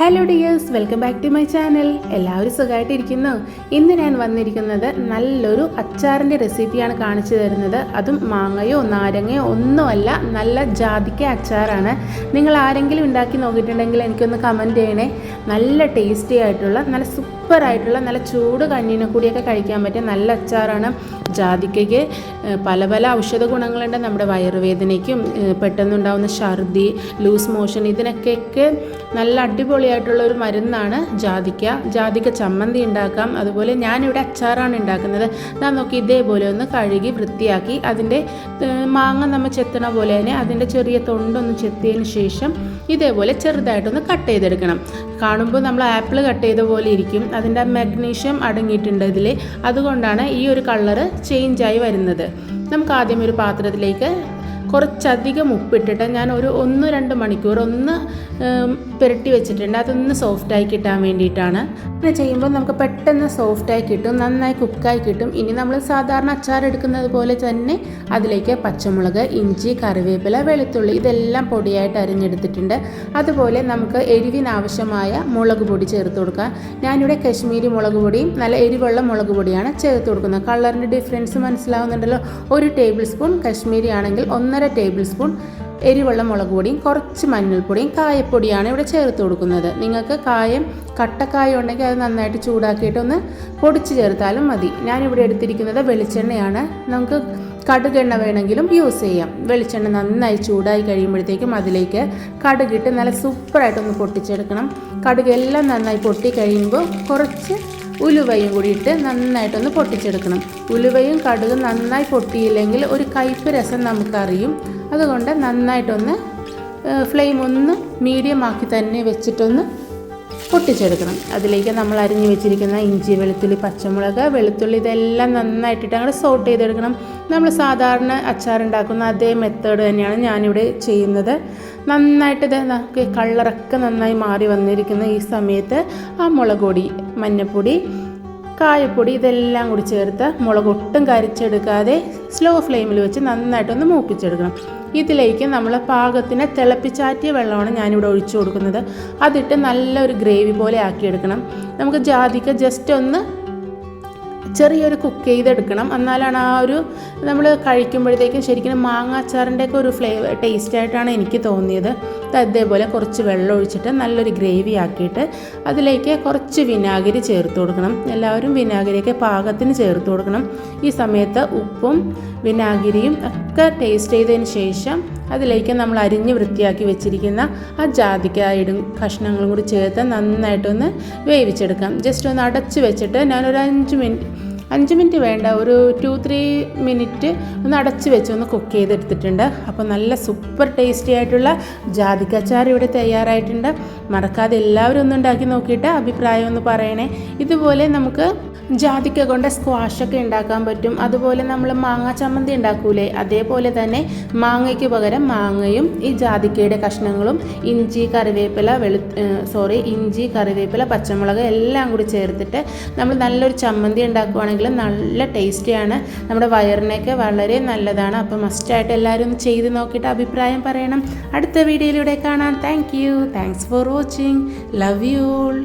Hello dears welcome back to my channel എല്ലാവരും സുഖമായിട്ടിരിക്കുന്നു. ഇന്ന് ഞാൻ വന്നിരിക്കുന്നത് നല്ലൊരു അച്ചാറിന്റെ റെസിപ്പിയാണ് കാണിച്ചു തരുന്നത്. അതും മാങ്ങയോ നാരങ്ങയോ ഒന്നുമല്ല നല്ല ജാതിക്ക അച്ചാറാണ്. നിങ്ങൾ ആരെങ്കിലും ഉണ്ടാക്കി നോക്കിയിട്ടുണ്ടെങ്കിൽ എനിക്കൊന്ന് കമന്റ് ചെയ്യണേ. നല്ല ടേസ്റ്റി ആയിട്ടുള്ള നല്ല സൂപ്പർ ആയിട്ടുള്ള നല്ല ചൂട് കഞ്ഞിനെ കൂടിയൊക്കെ കഴിക്കാൻ പറ്റിയ നല്ല അച്ചാറാണ് ജാതിക്കയ്ക്ക്. പല പല ഔഷധ ഗുണങ്ങളുണ്ട്. നമ്മുടെ വയറുവേദനയ്ക്കും പെട്ടെന്നുണ്ടാകുന്ന ഛർദി ലൂസ് മോഷൻ ഇതിനൊക്കെ നല്ല അടിപൊളിയായിട്ടുള്ള ഒരു മരുന്നാണ് ജാതിക്ക. ജാതിക്ക ചമ്മന്തി ഉണ്ടാക്കാം. അതുപോലെ ഞാനിവിടെ അച്ചാറാണ് ഉണ്ടാക്കുന്നത്. ഞാൻ നോക്കി ഇതേപോലെ ഒന്ന് കഴുകി വൃത്തിയാക്കി. അതിന്റെ മാങ്ങ നമ്മൾ ചെത്തണ പോലെ തന്നെ അതിന്റെ ചെറിയ തൊണ്ടൊന്ന് ചെത്തിയതിന് ശേഷം ഇതേപോലെ ചെറുതായിട്ടൊന്ന് കട്ട് ചെയ്തെടുക്കണം. കാണുമ്പോൾ നമ്മൾ ആപ്പിൾ കട്ട് ചെയ്ത പോലെ ഇരിക്കും. അതിന്റെ മാഗ്നീഷ്യം അടങ്ങിയിട്ടുണ്ട് ഇതിൽ അതുകൊണ്ടാണ് ഈ ഒരു കളറ് ചേഞ്ചായി വരുന്നത്. നമുക്ക് ആദ്യം ഒരു പാത്രത്തിലേക്ക് കുറച്ചധികം ഉപ്പിട്ടിട്ട് ഞാൻ ഒരു ഒന്ന് രണ്ട് മണിക്കൂർ ഒന്ന് പുരട്ടി വെച്ചിട്ടുണ്ട്. അതൊന്ന് സോഫ്റ്റായി കിട്ടാൻ വേണ്ടിയിട്ടാണ്. അങ്ങനെ ചെയ്യുമ്പോൾ നമുക്ക് പെട്ടെന്ന് സോഫ്റ്റായി കിട്ടും നന്നായി കുക്കായി കിട്ടും. ഇനി നമ്മൾ സാധാരണ അച്ചാർ എടുക്കുന്നത് പോലെ തന്നെ അതിലേക്ക് പച്ചമുളക് ഇഞ്ചി കറിവേപ്പില വെളുത്തുള്ളി ഇതെല്ലാം പൊടിയായിട്ട് അരിഞ്ഞെടുത്തിട്ടുണ്ട്. അതുപോലെ നമുക്ക് എരിവിനാവശ്യമായ മുളക് പൊടി ചേർത്ത് കൊടുക്കാം. ഞാനിവിടെ കശ്മീരി മുളക് പൊടിയും നല്ല എരിവുള്ള മുളക് പൊടിയാണ് ചേർത്ത് കൊടുക്കുന്നത്. കളറിന്റെ ഡിഫറൻസ് മനസ്സിലാവുന്നുണ്ടല്ലോ. ഒരു ടേബിൾ സ്പൂൺ കശ്മീരി ആണെങ്കിൽ ഒന്നര ടേബിൾ സ്പൂൺ എരിവുള്ള മുളക് പൊടിയും കുറച്ച് മഞ്ഞൾപ്പൊടിയും കായപ്പൊടിയാണ് ഇവിടെ ചേർത്ത് കൊടുക്കുന്നത്. നിങ്ങൾക്ക് കായം കട്ടക്കായ ഉണ്ടെങ്കിൽ അത് നന്നായിട്ട് ചൂടാക്കിയിട്ട് ഒന്ന് പൊടിച്ച് ചേർത്താലും മതി. ഞാനിവിടെ എടുത്തിരിക്കുന്നത് വെളിച്ചെണ്ണയാണ്. നമുക്ക് കടുകെണ്ണ വേണമെങ്കിലും യൂസ് ചെയ്യാം. വെളിച്ചെണ്ണ നന്നായി ചൂടായി കഴിയുമ്പോഴത്തേക്കും അതിലേക്ക് കടുകിട്ട് നല്ല സൂപ്പറായിട്ടൊന്ന് പൊട്ടിച്ചെടുക്കണം. കടുകെല്ലാം നന്നായി പൊട്ടി കഴിയുമ്പോൾ കുറച്ച് ഉലുവയും കൂടി ഇട്ട് നന്നായിട്ടൊന്ന് പൊട്ടിച്ചെടുക്കണം. ഉലുവയും കടുകും നന്നായി പൊട്ടിയില്ലെങ്കിൽ ഒരു കയ്പ് രസം നമുക്കറിയും. അതുകൊണ്ട് നന്നായിട്ടൊന്ന് ഫ്ലെയിം ഒന്ന് മീഡിയം ആക്കി തന്നെ വെച്ചിട്ടൊന്ന് പൊട്ടിച്ചെടുക്കണം. അതിലേക്ക് നമ്മൾ അരിഞ്ഞു വെച്ചിരിക്കുന്ന ഇഞ്ചി വെളുത്തുള്ളി പച്ചമുളക് വെളുത്തുള്ളി ഇതെല്ലാം നന്നായിട്ടിട്ട് അങ്ങനെ സോട്ട് ചെയ്തെടുക്കണം. നമ്മൾ സാധാരണ അച്ചാറുണ്ടാക്കുന്ന അതേ മെത്തേഡ് തന്നെയാണ് ഞാനിവിടെ ചെയ്യുന്നത്. നന്നായിട്ട് ഇത് കളറൊക്കെ നന്നായി മാറി വന്നിരിക്കുന്ന ഈ സമയത്ത് ആ മുളക് പൊടി മഞ്ഞൾപ്പൊടി കായപ്പൊടി ഇതെല്ലാം കൂടി ചേർത്ത് മുളക് ഒട്ടും കരിച്ചെടുക്കാതെ സ്ലോ ഫ്ലെയിമിൽ വെച്ച് നന്നായിട്ടൊന്ന് മൂപ്പിച്ചെടുക്കണം. ഇതിലേക്ക് നമ്മൾ പാകത്തിന് തിളപ്പിച്ചാറ്റിയ വെള്ളമാണ് ഞാനിവിടെ ഒഴിച്ചു കൊടുക്കുന്നത്. അതിട്ട് നല്ലൊരു ഗ്രേവി പോലെ ആക്കിയെടുക്കണം. നമുക്ക് ജാതിക്ക ജസ്റ്റ് ഒന്ന് ചെറിയൊരു കുക്ക് ചെയ്തെടുക്കണം. എന്നാലാണ് ആ ഒരു നമ്മൾ കഴിക്കുമ്പോഴത്തേക്കും ശരിക്കും മാങ്ങ അച്ചാറിന്റെ ഒക്കെ ഒരു ഫ്ലേവർ ടേസ്റ്റ് ആയിട്ടാണ് എനിക്ക് തോന്നിയത്. അതേപോലെ കുറച്ച് വെള്ളം ഒഴിച്ചിട്ട് നല്ലൊരു ഗ്രേവി ആക്കിയിട്ട് അതിലേക്ക് കുറച്ച് വിനാഗിരി ചേർത്ത് കൊടുക്കണം. എല്ലാവരും വിനാഗിരിയൊക്കെ പാകത്തിന് ചേർത്ത് കൊടുക്കണം. ഈ സമയത്ത് ഉപ്പും വിനാഗിരിയും ഒക്കെ ടേസ്റ്റ് ചെയ്തതിന് ശേഷം അതിലേക്ക് നമ്മൾ അരിഞ്ഞ് വൃത്തിയാക്കി വെച്ചിരിക്കുന്ന ആ ജാതിക്കായിടും കഷ്ണങ്ങളും കൂടി ചേർത്ത് നന്നായിട്ടൊന്ന് വേവിച്ചെടുക്കാം. ജസ്റ്റ് ഒന്ന് അടച്ച് വെച്ചിട്ട് ഞാനൊരു അഞ്ച് മിനിറ്റ് അഞ്ച് മിനിറ്റ് വേണ്ട ഒരു ടു ത്രീ മിനിറ്റ് ഒന്ന് അടച്ച് വെച്ച് ഒന്ന് കുക്ക് ചെയ്തെടുത്തിട്ടുണ്ട്. അപ്പോൾ നല്ല സൂപ്പർ ടേസ്റ്റി ആയിട്ടുള്ള ജാതിക്കച്ചാർ ഇവിടെ തയ്യാറായിട്ടുണ്ട്. മറക്കാതെ എല്ലാവരും ഒന്ന് ഉണ്ടാക്കി നോക്കിയിട്ട് അഭിപ്രായം ഒന്ന് പറയണേ. ഇതുപോലെ നമുക്ക് ജാതിക്ക കൊണ്ട് സ്ക്വാഷൊക്കെ ഉണ്ടാക്കാൻ പറ്റും. അതുപോലെ നമ്മൾ മാങ്ങ ചമ്മന്തി ഉണ്ടാക്കൂലേ അതേപോലെ തന്നെ മാങ്ങയ്ക്ക് പകരം മാങ്ങയും ഈ ജാതിക്കയുടെ കഷ്ണങ്ങളും ഇഞ്ചി കറിവേപ്പില വെളു സോറി ഇഞ്ചി കറിവേപ്പില പച്ചമുളക് എല്ലാം കൂടി ചേർത്തിട്ട് നമ്മൾ നല്ലൊരു ചമ്മന്തി ഉണ്ടാക്കുവാണെങ്കിൽ നല്ല ടേസ്റ്റിയാണ് നമ്മുടെ വയറിനൊക്കെ വളരെ നല്ലതാണ്. അപ്പോൾ മസ്റ്റായിട്ട് എല്ലാവരും ഒന്ന് ചെയ്ത് നോക്കിയിട്ട് അഭിപ്രായം പറയണം. അടുത്ത വീഡിയോയിലൂടെ കാണാം. Thank you thanks for watching love you all